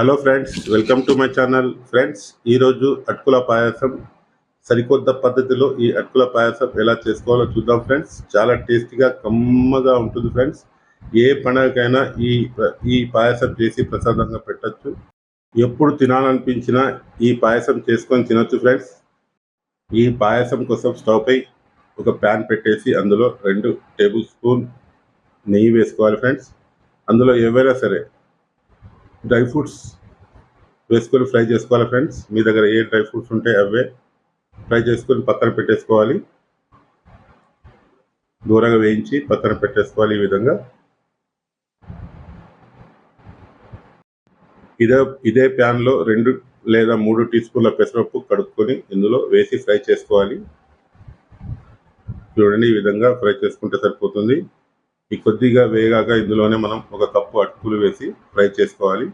Hello friends welcome to my channel friends ఈరోజు అటుకుల పాయసం సరికొత్త పద్ధతిలో ఈ అటుకుల పాయసం ఎలా చేసుకోవాలో చూద్దాం ఫ్రెండ్స్ చాలా టేస్టీగా కమ్మగా ఉంటుంది ఫ్రెండ్స్ ఏ పండగకైనా ఈ ఈ పాయసం చేసి ప్రసాదంగా పెట్టచ్చు. ఎప్పుడు తినాలనిపించినా ఈ పాయసం చేసుకొని తినొచ్చు ఫ్రెండ్స్ ఈ పాయసం కోసం స్టవ్పై ఒక ప్యాన్ పెట్టేసి అందులో రెండు టేబుల్ స్పూన్ నెయ్యి వేసుకోవాలి ఫ్రెండ్స్ అందులో ఏవైనా సరే డ్రై ఫ్రూట్స్ వేసుకొని ఫ్రై చేసుకోవాలి ఫ్రెండ్స్. మీ దగ్గర ఏ డ్రై ఫ్రూట్స్ ఉంటే అవే ఫ్రై చేసుకొని పక్కన పెట్టేసుకోవాలి. దూరంగా వేయించి పక్కన పెట్టేసుకోవాలి ఈ విధంగా. ఇదే ఇదే ప్యాన్లో రెండు లేదా మూడు టీ స్పూన్ల పెసరపప్పు కడుక్కొని ఇందులో వేసి ఫ్రై చేసుకోవాలి. చూడండి ఈ విధంగా ఫ్రై చేసుకుంటే సరిపోతుంది. ఈ కొద్దిగా వేగాక ఇందులోనే మనం ఒక కప్పు అటుకులు వేసి ఫ్రై చేసుకోవాలి.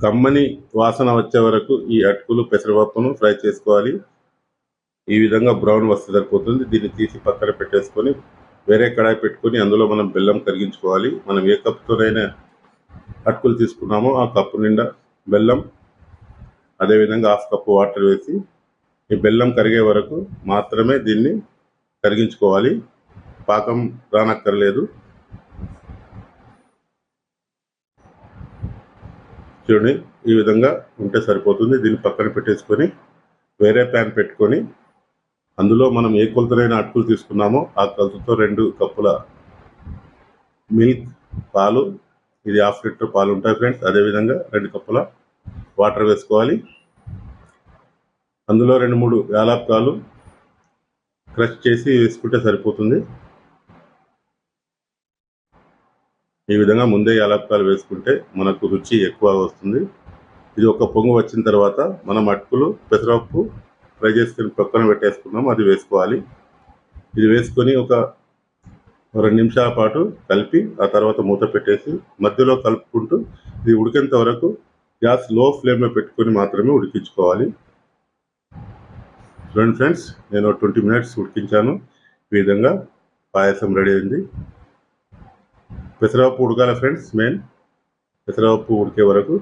కమ్మని వాసన వచ్చే వరకు ఈ అటుకులు పెసరపప్పును ఫ్రై చేసుకోవాలి. ఈ విధంగా బ్రౌన్ వస్తే సరిపోతుంది. దీన్ని తీసి పక్కన పెట్టేసుకొని వేరే కడాయి పెట్టుకొని అందులో మనం బెల్లం కరిగించుకోవాలి. మనం ఏ కప్పుతోనైనా అటుకులు తీసుకున్నామో ఆ కప్పు నిండా బెల్లం అదేవిధంగా హాఫ్ కప్పు వాటర్ వేసి ఈ బెల్లం కరిగే వరకు మాత్రమే దీన్ని కరిగించుకోవాలి. పాకం రానక్కర్లేదు. చూడండి ఈ విధంగా ఉంటే సరిపోతుంది. దీన్ని పక్కన పెట్టేసుకొని వేరే ప్యాన్ పెట్టుకొని అందులో మనం ఏ కొలతలైన అటుకులు తీసుకున్నామో ఆ కొలతతో రెండు కప్పుల మిల్క్ పాలు ఇది హాఫ్ లీటర్ పాలు ఉంటాయి ఫ్రెండ్స్. అదేవిధంగా రెండు కప్పుల వాటర్ వేసుకోవాలి. అందులో రెండు మూడు యాలక్కాలు క్రష్ చేసి వేసుకుంటే సరిపోతుంది. ఈ విధంగా ముందే యాలక్కాలు వేసుకుంటే మనకు రుచి ఎక్కువ వస్తుంది. ఇది ఒక పొంగు వచ్చిన తర్వాత మనం అటుకులు పెసరపప్పు ఫ్రై చేసుకుని పక్కన పెట్టేసుకున్నాం అది వేసుకోవాలి. ఇది వేసుకొని ఒక రెండు నిమిషాల పాటు కలిపి ఆ తర్వాత మూత పెట్టేసి మధ్యలో కలుపుకుంటూ ఇది ఉడికేంత వరకు గ్యాస్లో ఫ్లేమ్లో పెట్టుకొని మాత్రమే ఉడికించుకోవాలి. చూడండి ఫ్రెండ్స్ నేను ట్వంటీ మినిట్స్ ఉడికించాను. ఈ విధంగా పాయసం రెడీ అయింది. పెసరపప్పు ఉడకాలి ఫ్రెండ్స్ మెయిన్. పెసరపప్పు ఉడికే వరకు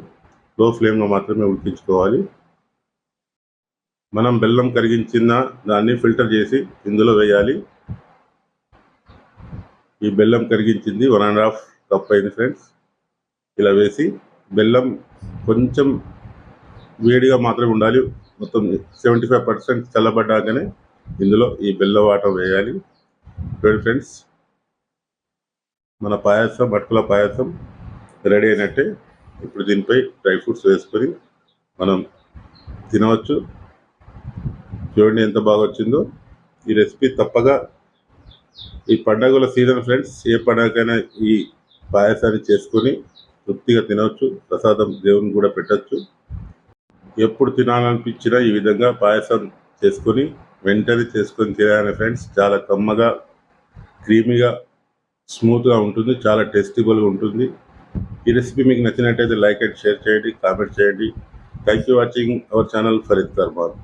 లో ఫ్లేమ్లో మాత్రమే ఉడికించుకోవాలి. మనం బెల్లం కరిగించిన దాన్ని ఫిల్టర్ చేసి ఇందులో వేయాలి. ఈ బెల్లం కరిగించింది వన్ అండ్ హాఫ్ కప్ అయింది ఫ్రెండ్స్. ఇలా వేసి బెల్లం కొంచెం వేడిగా మాత్రమే ఉండాలి. మొత్తం సెవెంటీ ఫైవ్ పర్సెంట్ చల్లబడ్డాకనే ఇందులో ఈ బెల్లం వాటర్ వేయాలి. చూడండి ఫ్రెండ్స్ మన పాయసం అటుకుల పాయసం రెడీ అయినట్టే. ఇప్పుడు దీనిపై డ్రై ఫ్రూట్స్ వేసుకొని మనం తినవచ్చు. చూడండి ఎంత బాగా వచ్చిందో. ఈ రెసిపీ తప్పగా ఈ పండగల సీజన్ ఫ్రెండ్స్ ఏ పండగకైనా ఈ పాయసాన్ని చేసుకొని తృప్తిగా తినవచ్చు ప్రసాదం దేవుని కూడా పెట్టచ్చు. ఎప్పుడు తినాలనిపించినా ఈ విధంగా పాయసం చేసుకొని వెంటనే చేసుకొని తినాలని ఫ్రెండ్స్ చాలా కమ్మగా క్రీమీగా స్మూత్గా ఉంటుంది చాలా టేస్టిబుల్గా ఉంటుంది. ఈ రెసిపీ మీకు నచ్చినట్టయితే లైక్ అండ్ షేర్ చేయండి కామెంట్ చేయండి. Thank you watching our channel Farid Karman.